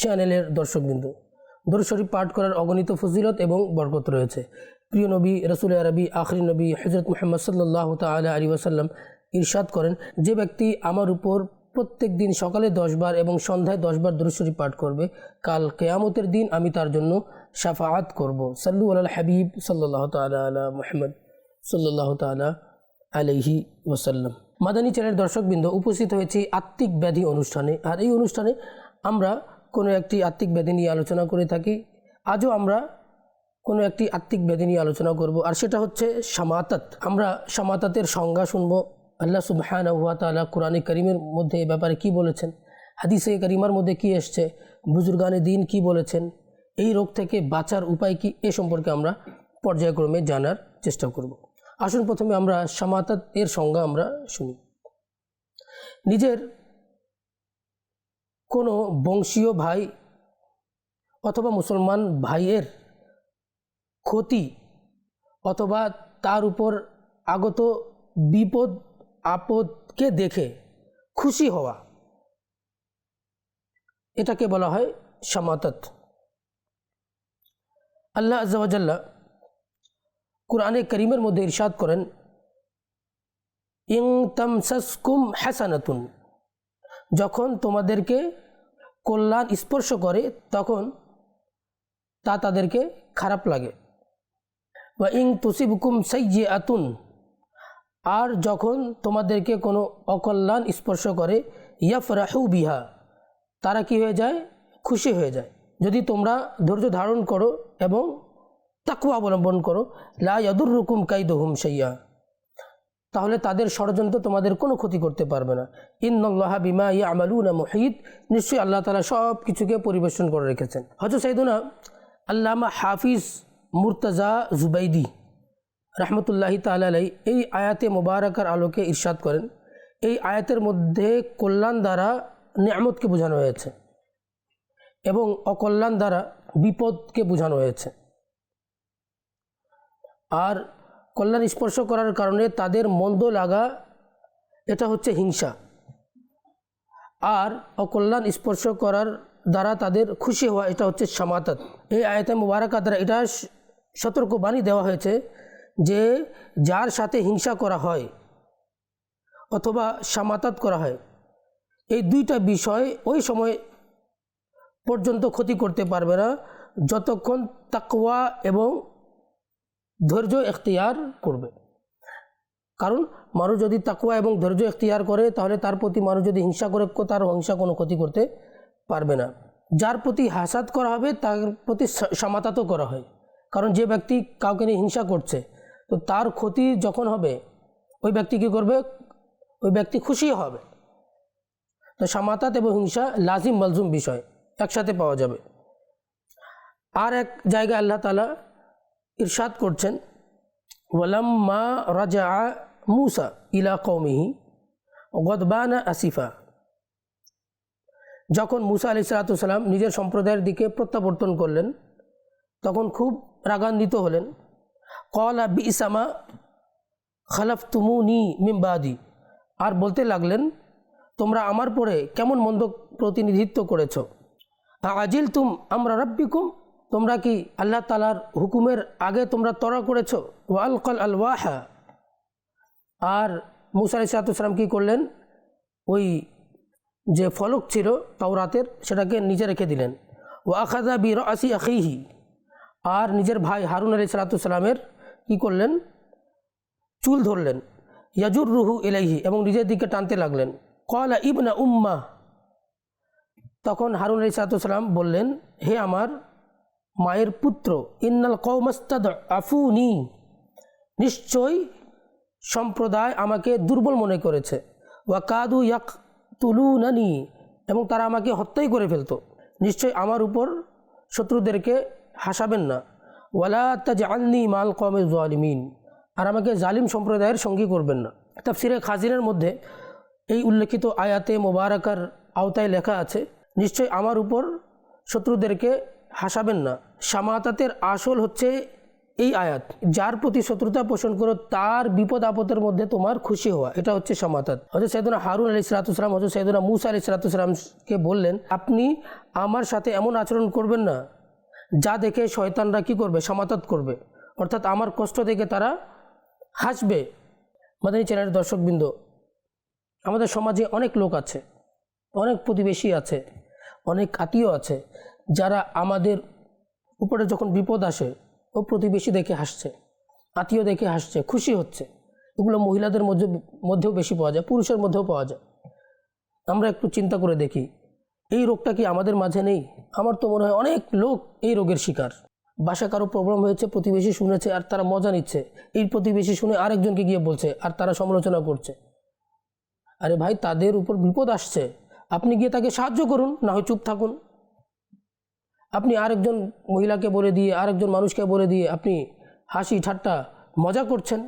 চ্যানেলের দর্শকবৃন্দ। দরুদ শরীফ পাঠ করার অগণিত ফজিলত এবং বরকত রয়েছে। প্রিয় নবী, রসুল আরবি, আখরি নবী হজরত মোহাম্মদ সাল্লাহ তালা আলী ওয়াসাল্লাম ইরশাদ করেন, যে ব্যক্তি আমার উপর প্রত্যেক দিন সকালে দশবার এবং সন্ধ্যায় দশবার দরুদ শরীফ পাঠ করবে, কাল কেয়ামতের দিন আমি তার জন্য সাফাআত করব। সাল্লু আল হাবিব সাল্লাহ তালা আলা মোহাম্মদ সাল্লাহ তালা আলহি ওসাল্লাম মাদানী চ্যানেলের দর্শকবৃন্দ, উপস্থিত হয়েছি আত্মিক ব্যাধি অনুষ্ঠানে। আর এই অনুষ্ঠানে আমরা কোনো একটি আত্মিক ব্যাধি নিয়ে আলোচনা করে থাকি। আজও আমরা কোনো একটি আত্মিক ব্যাধি নিয়ে আলোচনা করব আর সেটা হচ্ছে সামাতাত। আমরা সামাতাতের সংজ্ঞা শুনব। আল্লাহ সুবহান তালা কোরআনে করিমের মধ্যে এ ব্যাপারে কি বলেছেন? হাদিসে করিমার মধ্যে কি এসছে? বুজুর্গানে দিন কি বলেছেন? এই রোগ থেকে বাঁচার উপায় কি? এ সম্পর্কে আমরা পর্যায়ক্রমে জানার চেষ্টা করব। আসুন প্রথমে আমরা সামাতাত এর সংজ্ঞা আমরা শুনি। নিজের কোনো বংশীয় ভাই অথবা মুসলমান ভাইয়ের ক্ষতি অথবা তার উপর আগত বিপদ, আপদকে দেখে খুশি হওয়া। এটাকে বলা হয় সামাতাত। আল্লাহ আজাল্লাহ কোরআনে করিমের মধ্যে ইরশাদ করেন, ইং তামসাসকুম হাসানাতুন। যখন তোমাদেরকে কল্যাণ স্পর্শ করে, তখন তা তাদেরকে খারাপ লাগে। বা ইং তুসিবকুম সাইজে আতুন আর যখন তোমাদেরকে কোনো অকল্যাণ স্পর্শ করে ইয়াফ রাহু বিহা, তারা কি হয়ে যায়? খুশি হয়ে যায়। যদি তোমরা ধৈর্য ধারণ করো এবং তাকু অবলম্বন করো, লা ইয়াদুর রুকুম কাইদহুম সাইয়া তাহলে তাদের ষড়যন্ত্র তোমাদের কোনো ক্ষতি করতে পারবে না। ইন্নআল্লাহা বিমা ইয়া আমালুনা মুহিদ নিশ্চয়ই আল্লাহ তালা সব কিছুকে পরিবেশন করে রেখেছেন। হজরত সাইদুনা আল্লামা হাফিজ মুরতাজা জুবাইদি রহমতুল্লাহি তালাই এই আয়াতে মোবারকার আলোকে ইরশাদ করেন। এই আয়াতের মধ্যে কল্যাণ দ্বারা নিয়ামতকে বোঝানো হয়েছে এবং অকল্যাণ দ্বারা বিপদকে বোঝানো হয়েছে। আর কল্যাণ স্পর্শ করার কারণে তাদের মন্দ লাগা, এটা হচ্ছে হিংসা। আর অকল্যাণ স্পর্শ করার দ্বারা তাদের খুশি হওয়া, এটা হচ্ছে সামাতাত এই আয়তা মুবারকা দ্বারা এটা সতর্কবাণী দেওয়া হয়েছে যে যার সাথে হিংসা করা হয় অথবা সামাতাত করা হয়, এই দুইটা বিষয় ওই সময় পর্যন্ত ক্ষতি করতে পারবে না। যতক্ষণ তাকওয়া এবং ধৈর্য এখতিয়ার করবে। কারণ মানুষ যদি তাকুয়া এবং ধৈর্য এখতিয়ার করে, তাহলে তার প্রতি মানুষ যদি হিংসা করে, তার হিংসা কোনো ক্ষতি করতে পারবে না। যার প্রতি হাসাত করা হবে, তার প্রতি সমাতাতও করা হয়। কারণ যে ব্যক্তি কাউকে নিয়ে হিংসা করছে, তো তার ক্ষতি যখন হবে, ওই ব্যক্তি কী করবে? ওই ব্যক্তি খুশি হবে। তো সামাতাত এবং হিংসা লাজিম মালজুম বিষয়, একসাথে পাওয়া যাবে। আর এক জায়গায় আল্লাহ তালা ইরশাদ করছেন, ওয়ালাম্মা রাজা মুসা ইলা কৌমিহি গদবানা আসিফা। যখন মুসা আলি সালাতাম নিজের সম্প্রদায়ের দিকে প্রত্যাবর্তন করলেন, তখন খুব রাগান্বিত হলেন। কলা বি ইসামা খালাফ তুমু নি মিমবাদি আর বলতে লাগলেন, তোমরা আমার পরে কেমন মন্দ প্রতিনিধিত্ব করেছ? আজিল তুম আমরা রব্বিকুম তোমরা কি আল্লাহ তালার হুকুমের আগে তোমরা তরা করেছ? ওয়াল কল আল ওয়াহা। আর মুসা আলি সালাতাম কী করলেন? ওই যে ফলক ছিল তাওরাতের, সেটাকে নিজে রেখে দিলেন। ও আখাদা বি আসি আখিহি। আর নিজের ভাই হারুন আলি সালাতামের কী করলেন? চুল ধরলেন। ইয়াজুর রুহু এলাইহি এবং নিজের দিকে টানতে লাগলেন। কলা ইবনা উম্মা। তখন হারুন আলি সালাতাম বললেন, হে আমার মায়ের পুত্র, ইন্নাল কৌমস্তাদ আফুনি। নিশ্চয় সম্প্রদায় আমাকে দুর্বল মনে করেছে। ওয়া কাদু ইয়াক তুলু নানি এবং তারা আমাকে হত্যাই করে ফেলতো। নিশ্চয় আমার উপর শত্রুদেরকে হাসাবেন না। ওয়ালা তাজআলনি মাল কমে জালিমিন। আর আমাকে জালিম সম্প্রদায়ের সঙ্গী করবেন না। তাফসিরে খাজিনের মধ্যে এই উল্লেখিত আয়াতে মোবারকার আওতায় লেখা আছে, নিশ্চয় আমার উপর শত্রুদেরকে হাসাবেন না। সামাতাতের আসল হচ্ছে এই আয়াত, যার প্রতি শত্রুতা পোষণ করো, তার বিপদ আপদের মধ্যে তোমার খুশি হওয়া। এটা হচ্ছে সমাতাত। হজরত সৈদুনা হারুন আলী সালাতুসলাম হজরত সৈদুনা মুসা আলী সালাতুসলামকে বললেন, আপনি আমার সাথে এমন আচরণ করবেন না, যা দেখে শয়তানরা কি করবে? সমাতাত করবে। অর্থাৎ আমার কষ্ট দেখে তারা হাসবে। মাদানী চ্যানেলের দর্শকবৃন্দ, আমাদের সমাজে অনেক লোক আছে, অনেক প্রতিবেশী আছে, অনেক আত্মীয় আছে যারা আমাদের উপরে যখন বিপদ আসে, ও প্রতিবেশী দেখে হাসছে, আত্মীয় দেখে হাসছে, খুশি হচ্ছে, এগুলো মহিলাদের মধ্যে, মধ্যেও বেশি পাওয়া যায়, পুরুষের মধ্যেও পাওয়া যায়। আমরা একটু চিন্তা করে দেখি, এই রোগটা কি আমাদের মাঝে নেই? আমার তো মনে হয় অনেক লোক এই রোগের শিকার। বাসা কারও প্রবলেম হয়েছে, প্রতিবেশী শুনেছে, আর তারা মজা নিচ্ছে। এই প্রতিবেশী শুনে আরেকজনকে গিয়ে বলছে, আর তারা সমালোচনা করছে। আরে ভাই, তাদের উপর বিপদ আসছে। আপনি গিয়ে তাকে সাহায্য করুন, না হয় চুপ থাকুন। আপনি আরেকজন মহিলাকে বলে দিয়ে, আরেকজন মানুষকে বলে দিয়ে আপনি হাসি ঠাট্টা মজা করছেন?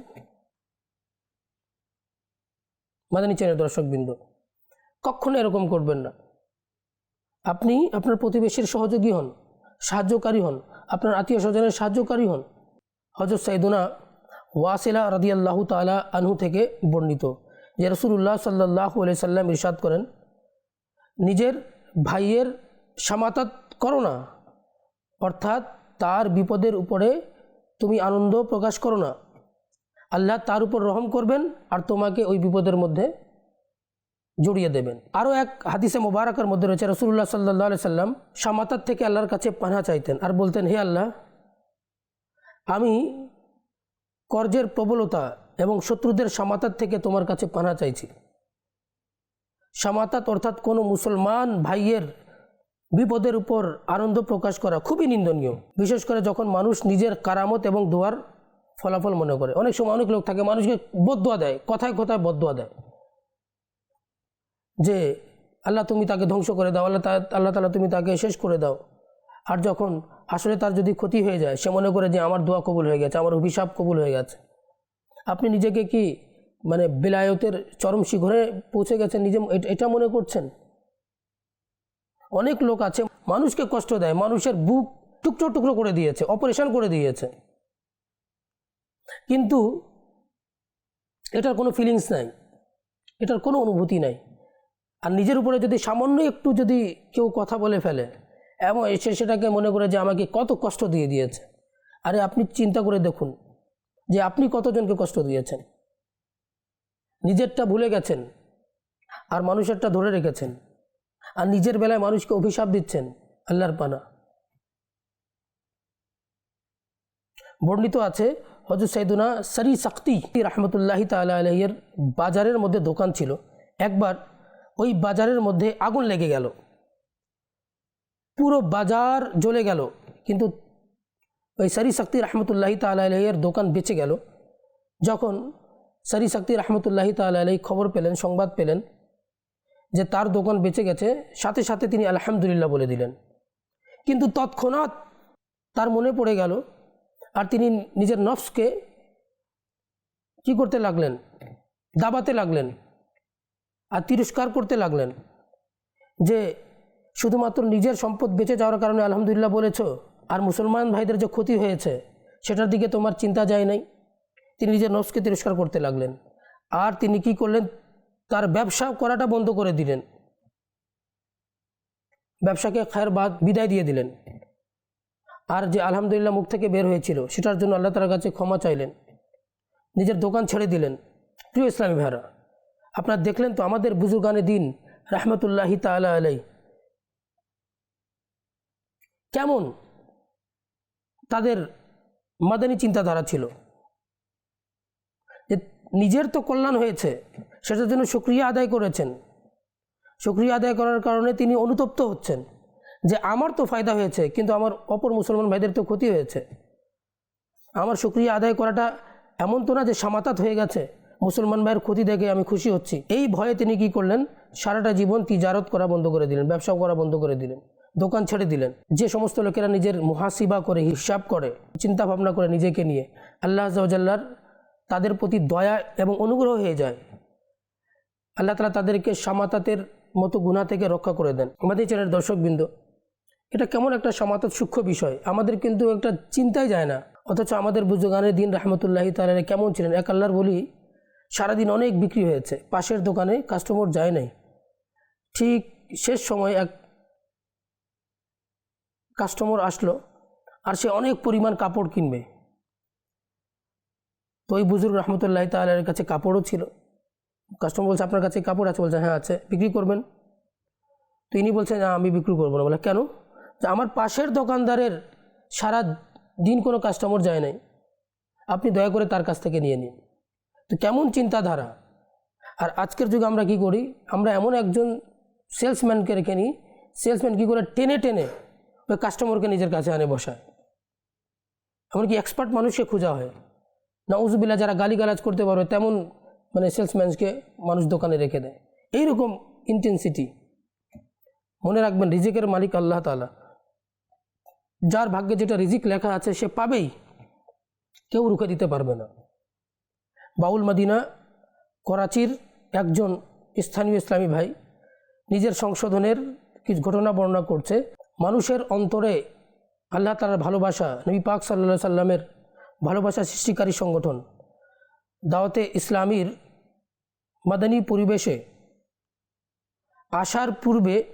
মাদানী চ্যানেল দর্শকবৃন্দ, কখনো এরকম করবেন না। আপনি আপনার প্রতিবেশীর সহযোগী হন, সাহায্যকারী হন, আপনার আত্মীয় স্বজনের সাহায্যকারী হন। হজরত সাইদুনা ওয়াসিলা রাদিয়াল্লাহু তালা আনহু থেকে বর্ণিত, যে রসুল্লাহ সাল্লাহ সাল্লাম ইরশাদ করেন, নিজের ভাইয়ের সামাতাত করো না। অর্থাৎ তার বিপদের উপরে তুমি আনন্দ প্রকাশ করো না। আল্লাহ তার উপর রহম করবেন আর তোমাকে ওই বিপদের মধ্যে জড়িয়ে দেবেন। আরও এক হাদিসে মোবারকের মধ্যে রয়েছে রসুল্লাহ সাল্লাহ সাল্লাম সামাতার থেকে আল্লাহর কাছে পানা চাইতেন আর বলতেন, হে আল্লাহ, আমি কর্জের প্রবলতা এবং শত্রুদের সামাতার থেকে তোমার কাছে পানা চাইছি। সামাতাত অর্থাৎ কোনো মুসলমান ভাইয়ের বিপদের উপর আনন্দ প্রকাশ করা খুবই নিন্দনীয়। বিশেষ করে যখন মানুষ নিজের কারামত এবং দোয়ার ফলাফল মনে করে। অনেক সময় অনেক লোক থাকে, মানুষকে বদুয়া দেয়, কথায় কথায় বদুয়া দেয়। যে, আল্লাহ তুমি তাকে ধ্বংস করে দাও, আল্লাহ আল্লাহ তালা তুমি তাকে শেষ করে দাও। আর যখন আসলে তার যদি ক্ষতি হয়ে যায়, সে মনে করে যে, আমার দোয়া কবুল হয়ে গেছে, আমার অভিশাপ কবুল হয়ে গেছে। আপনি নিজেকে কি মানে বিলায়তের চরম শিখরে পৌঁছে গেছেন, নিজে এটা মনে করছেন? অনেক লোক আছে, মানুষকে কষ্ট দেয়, মানুষের বুক টুকরো টুকরো করে দিয়েছে অপারেশন করে দিয়েছে। কিন্তু এটার কোনো ফিলিংস নাই, এটার কোনো অনুভূতি নাই। আর নিজের উপরে যদি সামান্য একটু যদি কেউ কথা বলে ফেলে এমন এসে সেটাকে মনে করে যে আমাকে কত কষ্ট দিয়ে দিয়েছে। আরে আপনি চিন্তা করে দেখুন যে আপনি কতজনকে কষ্ট দিয়েছেন। নিজেরটা ভুলে গেছেন, আর মানুষেরটা ধরে রেখেছেন। আর নিজের বেলায় মানুষকে অভিশাপ দিচ্ছেন আল্লাহর পানা। বর্ণিত আছে হজরত সাইদুনা সারি শক্তি রহমতুল্লাহি তালা আলহের বাজারের মধ্যে দোকান ছিল। একবার ওই বাজারের মধ্যে আগুন লেগে গেল। পুরো বাজার জ্বলে গেল, কিন্তু ওই সারি শক্তি রহমতুল্লাহি তালা আলহের দোকান বেঁচে গেল। যখন সারি শক্তি রহমতুল্লাহি তালা আলহী খবর পেলেন, সংবাদ পেলেন যে তার দোকান বেঁচে গেছে, সাথে সাথে তিনি আলহামদুলিল্লাহ বলে দিলেন। কিন্তু তৎক্ষণাৎ তার মনে পড়ে গেল আর তিনি নিজের নফসকে কি করতে লাগলেন? দাবাতে লাগলেন আর তিরস্কার করতে লাগলেন যে শুধুমাত্র নিজের সম্পদ বেঁচে যাওয়ার কারণে আলহামদুলিল্লাহ বলেছ আর মুসলমান ভাইদের যে ক্ষতি হয়েছে, সেটার দিকে তোমার চিন্তা যায় নাই। তিনি নিজের নফসকে তিরস্কার করতে লাগলেন। আর তিনি কি করলেন? তার ব্যবসা করাটা বন্ধ করে দিলেন। ব্যবসাকে খায়ের বাদ বিদায় দিয়ে দিলেন। আর যে আলহামদুলিল্লাহ মুখ থেকে বের হয়েছিল, সেটার জন্য আল্লাহ তালার কাছে ক্ষমা চাইলেন। নিজের দোকান ছেড়ে দিলেন। প্রিয় ইসলামী ভাইরা আপনার দেখলেন তো আমাদের বুজুর্গানে দিন, রহমতুল্লাহি তালা আলাই কেমন তাদের মাদানী চিন্তাধারা ছিল? যে নিজের তো কল্যাণ হয়েছে সেটার জন্য সুক্রিয়া আদায় করেছেন। সুক্রিয়া আদায় করার কারণে তিনি অনুতপ্ত হচ্ছেন যে আমার তো ফায়দা হয়েছে, কিন্তু আমার অপর মুসলমান ভাইদের তো ক্ষতি হয়েছে। আমার সুক্রিয়া আদায় করাটা এমন তো না যে সামাতাত হয়ে গেছে, মুসলমান ভাইয়ের ক্ষতি দেখে আমি খুশি হচ্ছি। এই ভয়ে তিনি কি করলেন? সারাটা জীবন তিজারত করা বন্ধ করে দিলেন ব্যবসা করা বন্ধ করে দিলেন, দোকান ছেড়ে দিলেন। যে সমস্ত লোকেরা নিজের মুহাসিবা করে, হিসাব করে চিন্তা ভাবনা করে নিজেকে নিয়ে আল্লাহ আজাল্লার তাদের প্রতি দয়া এবং অনুগ্রহ হয়ে যায়। আল্লাহ তালা তাদেরকে সামাতাতের মতো গুণা থেকে রক্ষা করে দেন। আমাদের চ্যানেলের দর্শকবৃন্দ, এটা কেমন একটা সামাতাত সূক্ষ্ম বিষয়? আমাদের কিন্তু একটা চিন্তাই যায় না। অথচ আমাদের বুজুগানের দিন রহমতুল্লাহি তালা কেমন ছিলেন? এক আল্লাহর বলি, সারাদিন অনেক বিক্রি হয়েছে, পাশের দোকানে কাস্টমার যায় নাই। ঠিক শেষ সময় এক কাস্টমার আসলো, আর সে অনেক পরিমাণ কাপড় কিনবে। তো ওই বুজুর্গ রহমতুল্লাহ তালের কাছে কাপড়ও ছিল। কাস্টমার বলছে, আপনার কাছে কাপড় আছে? বলছে হ্যাঁ আছে। বিক্রি করবেন? তো ইনি বলছেন না, আমি বিক্রি করব না। বলে, কেন? যে আমার পাশের দোকানদারের সারা দিন কোনো কাস্টমার যায় নাই। আপনি দয়া করে তার কাছ থেকে নিয়ে নিন। তো কেমন চিন্তাধারা? আর আজকের যুগে আমরা কি করি? আমরা এমন একজন সেলসম্যানকে রেখে নিই। সেলসম্যান কী করে? টেনে টেনে ওই কাস্টমারকে নিজের কাছে আনে, বসায়। এমনকি এক্সপার্ট মানুষকে খোঁজা হয়। না উজবিল্লা যারা গালিগালাজ করতে পারবে, তেমন মানে সেলসম্যানকে মানুষ দোকানে রেখে দেয়। এইরকম ইন্টেন্সিটি মনে রাখবেন, রিজিকের মালিক আল্লাহ তালা যার ভাগ্যে যেটা রিজিক লেখা আছে, সে পাবেই। কেউ রুখে দিতে পারবে না। বাউল মাদিনা, করাচির একজন স্থানীয় ইসলামী ভাই নিজের সংশোধনের কিছু ঘটনা বর্ণনা করছে, মানুষের অন্তরে আল্লাহ তালার ভালোবাসা, নবী পাক সাল্লা সাল্লামের ভালোবাসা সৃষ্টিকারী সংগঠন। দাওয়াতে ইসলামীর মাদানী পরিবেশে আসার পূর্বে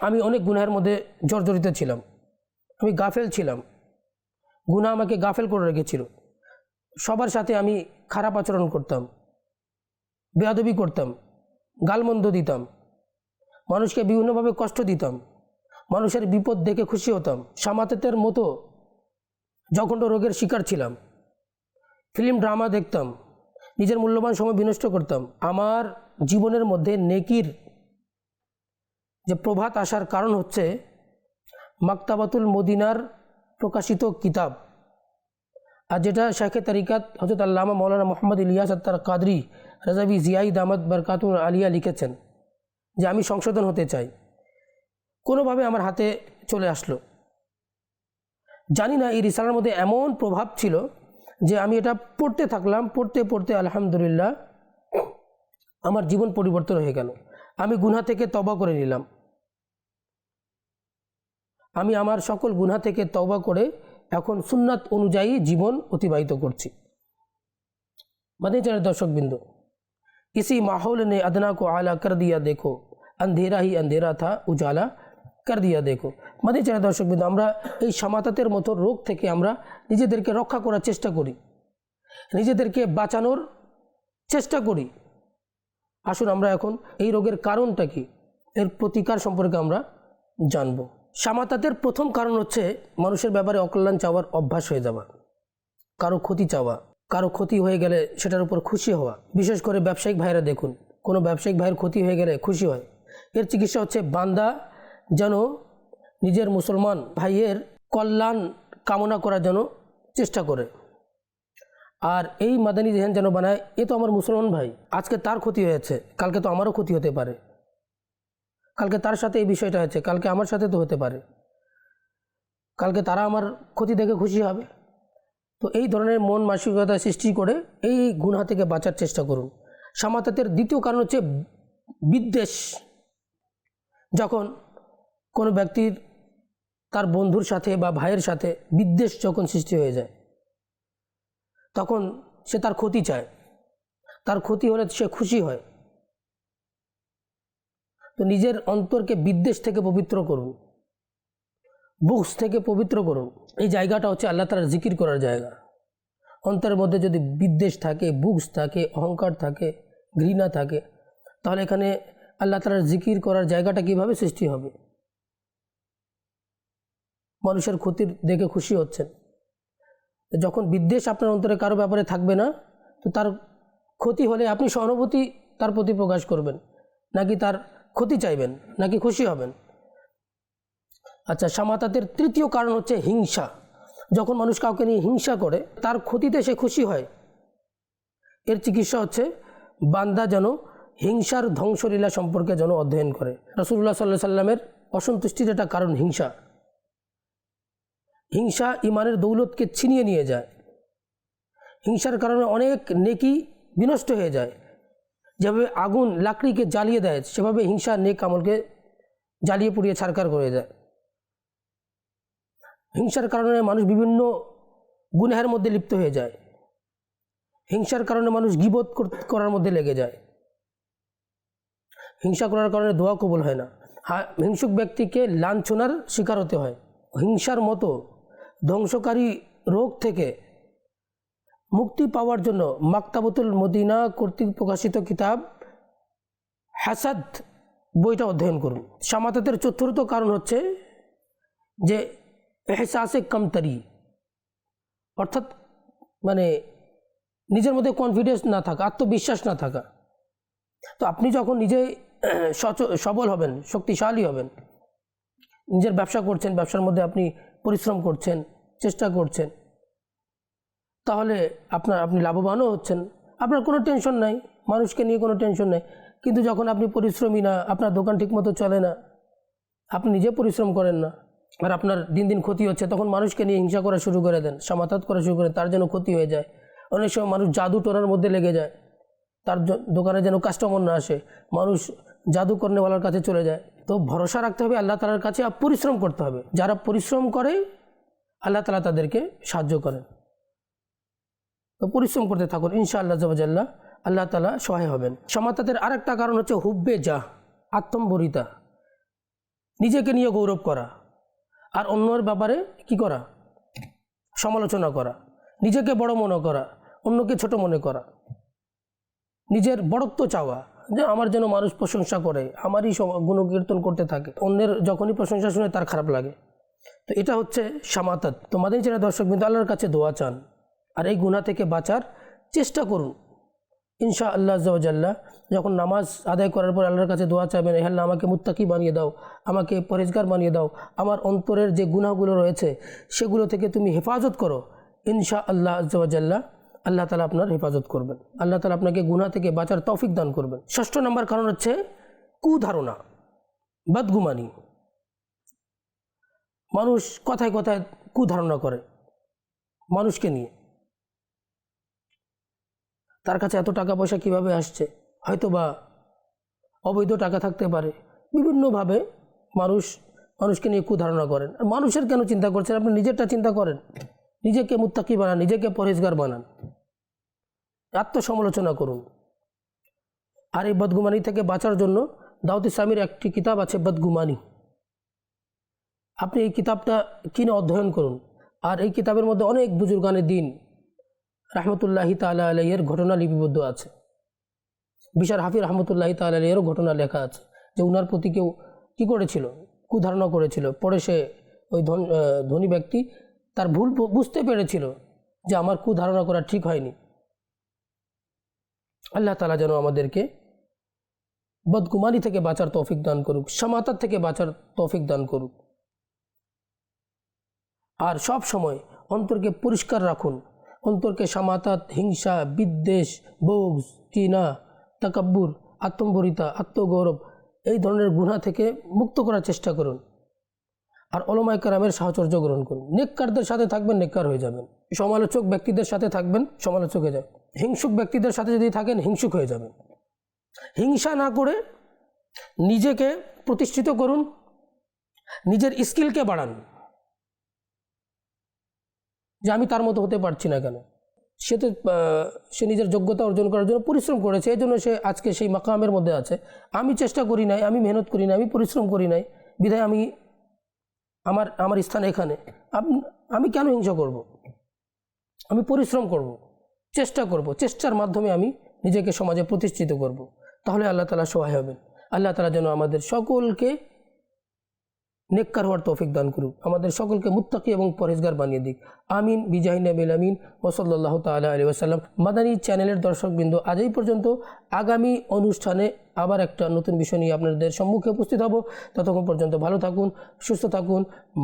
আমি অনেক গুনাহের মধ্যে জর্জরিত ছিলাম। আমি গাফেল ছিলাম। গুনা আমাকে গাফেল করে রেখেছিল। সবার সাথে আমি খারাপ আচরণ করতাম, বেয়াদবি করতাম, গালমন্দ দিতাম, মানুষকে বিভিন্নভাবে কষ্ট দিতাম, মানুষের বিপদ দেখে খুশি হতাম। সামাতেতের মতো জঘন্য রোগের শিকার ছিলাম। ফিল্ম ড্রামা দেখতাম, নিজের মূল্যবান সময় বিনষ্ট করতাম। আমার জীবনের মধ্যে নেকির যে প্রভাত আসার কারণ হচ্ছে মাক্তাবাতুল মদিনার প্রকাশিত কিতাব। আর যেটা শেখে তরিকাত হজরত আল্লামা মৌলানা মোহাম্মদ ইলিয়াস আত্তার কাদরি রাজাবি জিয়াই দামাদ বরকাতুল আলিয়া লিখেছেন যে আমি সংশোধন হতে চাই। কোনোভাবে আমার হাতে চলে আসলো। জানি না এই রিসালার মধ্যে এমন প্রভাব ছিল যে আমি এটা পড়তে থাকলাম পড়তে পড়তে আলহামদুলিল্লাহ আমার জীবন পরিবর্তন হয়ে গেল আমি গুনা থেকে তবা করে নিলাম আমি আমার সকল গুনা থেকে তবা করে এখন সুন্নাত অনুযায়ী জীবন অতিবাহিত করছি मदनी चैनल दर्शक बिंदु इसी माहौल ने अदना को आला कर दिया देखो अंधेरा ही अंधेरा था उजाला कर दिया देखो মাদি চ্যানেল দর্শক বিন্দু আমরা এই সামাতাতের মতো রোগ থেকে আমরা নিজেদেরকে রক্ষা করার চেষ্টা করি নিজেদেরকে বাঁচানোর চেষ্টা করি আসুন আমরা এখন এই রোগের কারণটা কি এর প্রতিকার সম্পর্কে আমরা জানব সামাতাতের প্রথম কারণ হচ্ছে মানুষের ব্যাপারে অকল্যাণ চাওয়ার অভ্যাস হয়ে যাওয়া কারো ক্ষতি চাওয়া কারো ক্ষতি হয়ে গেলে সেটার উপর খুশি হওয়া বিশেষ করে ব্যবসায়িক ভাইরা দেখুন কোনো ব্যবসায়িক ভাইয়ের ক্ষতি হয়ে গেলে খুশি হয় এর চিকিৎসা হচ্ছে বান্দা যেন নিজের মুসলমান ভাইয়ের কল্যাণ কামনা করার জন্য চেষ্টা করে। আর এই মাদানী জেহেন যেন বানায়, এ তো আমার মুসলমান ভাই। আজকে তার ক্ষতি হয়েছে, কালকে তো আমারও ক্ষতি হতে পারে। কালকে তার সাথে এই বিষয়টা হয়েছে, কালকে আমার সাথে তো হতে পারে। কালকে তারা আমার ক্ষতি দেখে খুশি হবে। তো এই ধরনের মন মানসিকতা সৃষ্টি করে এই গুণা থেকে বাঁচার চেষ্টা করুন। সামাতাতের দ্বিতীয় কারণ হচ্ছে বিদ্বেষ। যখন কোনো ব্যক্তির তার বন্ধুর সাথে বা ভাইয়ের সাথে বিদ্বেষ যখন সৃষ্টি হয়ে যায়, তখন সে তার ক্ষতি চায়। তার ক্ষতি হলে সে খুশি হয়। তো নিজের অন্তরকে বিদ্বেষ থেকে পবিত্র করুন। বুকস থেকে পবিত্র করুন। এই জায়গাটা হচ্ছে আল্লাহ তালার জিকির করার জায়গা। অন্তরের মধ্যে যদি বিদ্বেষ থাকে, বুকস থাকে, অহংকার থাকে, ঘৃণা থাকে, তাহলে এখানে আল্লাহ তালার জিকির করার জায়গাটা কীভাবে সৃষ্টি হবে? মানুষের ক্ষতির দেখে খুশি হচ্ছেন। যখন বিদ্বেষ আপনার অন্তরে কারও ব্যাপারে থাকবে না, তো তার ক্ষতি হলে আপনি সহানুভূতি তার প্রতি প্রকাশ করবেন, নাকি তার ক্ষতি চাইবেন, নাকি খুশি হবেন? আচ্ছা সামাতাতের তৃতীয় কারণ হচ্ছে হিংসা। যখন মানুষ কাউকে নিয়ে হিংসা করে, তার ক্ষতিতে সে খুশি হয়। এর চিকিৎসা হচ্ছে, বান্দা যেন হিংসার ধ্বংসলীলা সম্পর্কে যেন অধ্যয়ন করে। রসুল্লাহ সাল্লাহ সাল্লামের অসন্তুষ্টির একটা কারণ হিংসা। হিংসা ইমানের দৌলতকে ছিনিয়ে নিয়ে যায়। হিংসার কারণে অনেক নেকি বিনষ্ট হয়ে যায়। যেভাবে আগুন লাকড়িকে জ্বালিয়ে দেয়, সেভাবে হিংসা নেক আমলকে জ্বালিয়ে পুড়িয়ে ছারকার করে দেয়। হিংসার কারণে মানুষ বিভিন্ন গুনহের মধ্যে লিপ্ত হয়ে যায়। হিংসার কারণে মানুষ গিবোধ করার মধ্যে লেগে যায়। হিংসা করার কারণে দোয়া কবুল হয় না। হিংসুক ব্যক্তিকে লাঞ্ছনার শিকার হতে হয়। হিংসার মতো ধ্বংসকারী রোগ থেকে মুক্তি পাওয়ার জন্য মাক্তাবতুল মদিনা কর্তৃক প্রকাশিত কিতাব হাসাদ বইটা অধ্যয়ন করুন। সামাতাতের চতুর্থ কারণ হচ্ছে যে এহসাসে কমতারি, অর্থাৎ মানে নিজের মধ্যে কনফিডেন্স না থাকা, আত্মবিশ্বাস না থাকা। তো আপনি যখন নিজে সবল হবেন, শক্তিশালী হবেন, নিজের ব্যবসা করছেন, ব্যবসার মধ্যে আপনি পরিশ্রম করছেন, চেষ্টা করছেন। তাহলে আপনার আপনি লাভবানও হচ্ছেন। আপনার কোনো টেনশন নাই, মানুষকে নিয়ে কোনো টেনশন নেই। কিন্তু যখন আপনি পরিশ্রমী না, আপনার দোকান ঠিকমতো চলে না, আপনি নিজে পরিশ্রম করেন না, আর আপনার দিন দিন ক্ষতি হচ্ছে, তখন মানুষকে নিয়ে হিংসা করা শুরু করে দেন, সামাতাত করা শুরু করে তার যেন ক্ষতি হয়ে যায়। অনেক সময় মানুষ জাদু টোনার মধ্যে লেগে যায়, তার দোকানে যেন কাস্টমার না আসে, মানুষ জাদু করনেওয়ালার কাছে চলে যায়। তো ভরসা রাখতে হবে আল্লাহ তালার কাছে আর পরিশ্রম করতে হবে। যারা পরিশ্রম করে, আল্লাহ তালা তাদেরকে সাহায্য করেন। তো পরিশ্রম করতে থাকুন ইনশা আল্লাহ জবাজাল্লাহ আল্লাহ তালা সহায় হবেন। সমাতাতের আরেকটা কারণ হচ্ছে হুব্বে যা আত্মম্বরিতা। নিজেকে নিয়ে গৌরব করা আর অন্যের ব্যাপারে কি করা? সমালোচনা করা। নিজেকে বড় মনে করা, অন্যকে ছোট মনে করা। নিজের বড়ত্ব চাওয়া। যে আমার যেন মানুষ প্রশংসা করে, আমারই গুণকীর্তন করতে থাকে। অন্যের যখনই প্রশংসা শুনে তার খারাপ লাগে। তো এটা হচ্ছে সামাতাত। তো মাদিনী ছেলে দর্শক বিন্দু, আল্লাহর কাছে দোয়া চান, আর এই গুণা থেকে বাঁচার চেষ্টা করুন। ইনশা আল্লাহ জাল্লাহ যখন নামাজ আদায় করার পর আল্লাহর কাছে দোয়া চাইবেন, হে আল্লাহ আমাকে মুত্তাকি বানিয়ে দাও, আমাকে পরেজগার বানিয়ে দাও, আমার অন্তরের যে গুনাহগুলো রয়েছে, সেগুলো থেকে তুমি হেফাজত করো। ইনশা আল্লাহ জাল্লাহ আল্লাহ তালা আপনার হেফাজত করবেন। আল্লাহ তালা আপনাকে গুনাহ থেকে বাঁচার তৌফিক দান করবেন। ষষ্ঠ নম্বর কারণ হচ্ছে কুধারণা, বদগুমানি। মানুষ কথায় কথায় কুধারণা করে মানুষকে নিয়ে। তার কাছে এত টাকা পয়সা কীভাবে আসছে? হয়তো বা অবৈধ টাকা থাকতে পারে। বিভিন্নভাবে মানুষ, মানুষকে নিয়ে কুধারণা করেন। মানুষের কেন চিন্তা করছেন? আপনি নিজেরটা চিন্তা করেন। নিজেকে মুত্তাকি বানান, নিজেকে পরেজগার বানান। আত্মসমালোচনা করুন। আর এই বদগুমানি থেকে বাঁচার জন্য দাউদ ইসলামের একটি কিতাব আছে বদগুমানি। আপনি এই কিতাবটা কিনে অধ্যয়ন করুন। আর এই কিতাবের মধ্যে অনেক বুজুর্গানের দিন, রহমতুল্লাহি তালা ঘটনা লিপিবদ্ধ আছে। বিশার হাফি রহমতুল্লাহি তালা ঘটনা লেখা আছে, যে উনার প্রতি কেউ কী করেছিল কুধারণা করেছিল? পরে সে ওই ধনী ব্যক্তি তার ভুল বুঝতে পেরেছিল যে আমার কুধারণা করা ঠিক হয়নি। আল্লাহ তালা যেন আমাদেরকে বদকুমারি থেকে বাঁচার তৌফিক দান করুক সমাতার থেকে বাঁচার তৌফিক দান করুক। আর সব সময় অন্তরকে পরিষ্কার রাখুন। অন্তরকে সামাতাত হিংসা, বিদ্বেষ বোগস কিনা তাকাব্বুর আত্মম্বরিতা আত্মগৌরব এই ধরনের গুণা থেকে মুক্ত করার চেষ্টা করুন। আর অলমায় কারামের সাহচর্য গ্রহণ করুন। নেককারদের সাথে থাকবেন, নেককার হয়ে যাবেন। সমালোচক ব্যক্তিদের সাথে থাকবেন, সমালোচক হয়ে যাবেন। হিংসুক ব্যক্তিদের সাথে যদি থাকেন, হিংসুক হয়ে যাবেন। হিংসা না করে নিজেকে প্রতিষ্ঠিত করুন, নিজের স্কিলকে বাড়ান। যে আমি তার মতো হতে পারছি না কেন? সে তো সে নিজের যোগ্যতা অর্জন করার জন্য পরিশ্রম করেছে এই জন্য সে আজকে সেই মাকামের মধ্যে আছে। আমি চেষ্টা করি নাই, আমি মেহনত করি নাই, আমি পরিশ্রম করি নাই। বিধায় আমি আমার আমার স্থান এখানে আমি কেন হিংসা করব। আমি পরিশ্রম করব। চেষ্টা করব, চেষ্টার মাধ্যমে আমি নিজেকে সমাজে প্রতিষ্ঠিত করব। তাহলে আল্লাহ তালা সহায় হবেন আল্লাহ তালা যেন আমাদের সকলকে নেককার হওয়ার তৌফিক দান করুক আমাদের সকলকে মুত্তাকি এবং পরেজগার বানিয়ে দিক আমিন বিজাহিন নবিল আমিন ওসল্লাহ তালা আলী ওসাল্লাম মাদানী চ্যানেলের দর্শকবৃন্দ, আজ এই পর্যন্ত আগামী অনুষ্ঠানে আবার একটা নতুন বিষয় নিয়ে আপনাদের সম্মুখে উপস্থিত হব। ততক্ষণ পর্যন্ত ভালো থাকুন, সুস্থ থাকুন,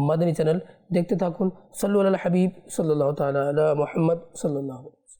মাদানী চ্যানেল দেখতে থাকুন। সাল্লু আল্লাহ হাবিব সাল্লাহ তালা মোহাম্মদ সাল্লাহ